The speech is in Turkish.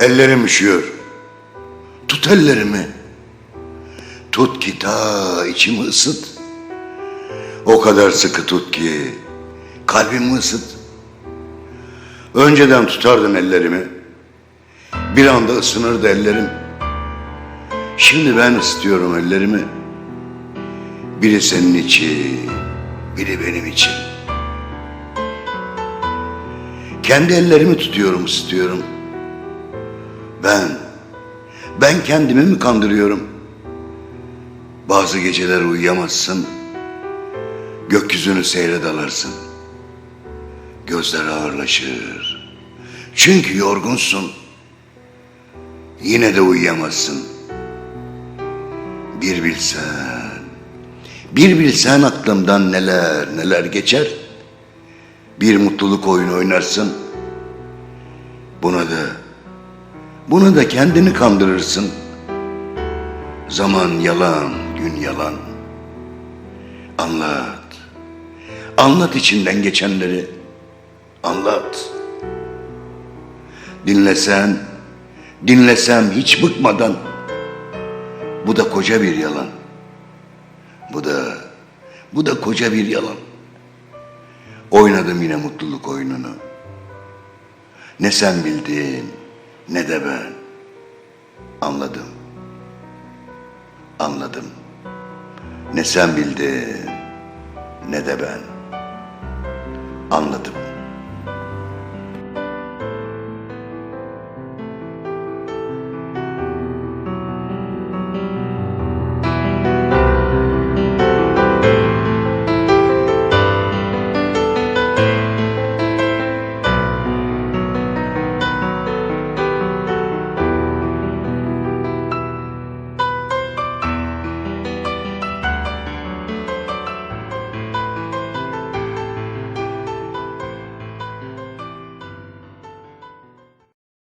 Ellerim üşüyor. Tut ellerimi. Tut ki ta içimi ısıt. O kadar sıkı tut ki kalbimi ısıt. Önceden tutardın ellerimi. Bir anda ısınırdı ellerim. Şimdi ben ısıtıyorum ellerimi. Biri senin için, biri benim için. Kendi ellerimi tutuyorum, ısıtıyorum. Ben, ben kendimi mi kandırıyorum? Bazı geceler uyuyamazsın, gökyüzünü seyredalarsın. Gözler ağırlaşır. Çünkü yorgunsun. Yine de uyuyamazsın. Bir bilsen, bir bilsen aklımdan neler neler geçer. Bir mutluluk oyunu oynarsın. Buna da, buna da kendini kandırırsın. Zaman yalan, gün yalan. Anlat. Anlat içinden geçenleri. Anlat. Dinlesen, dinlesem hiç bıkmadan. Bu da koca bir yalan. Bu da, bu da koca bir yalan. Oynadım yine mutluluk oyununu. Ne sen bildin, ne de ben. Anladım. Anladım. Ne sen bildin, ne de ben. Anladım.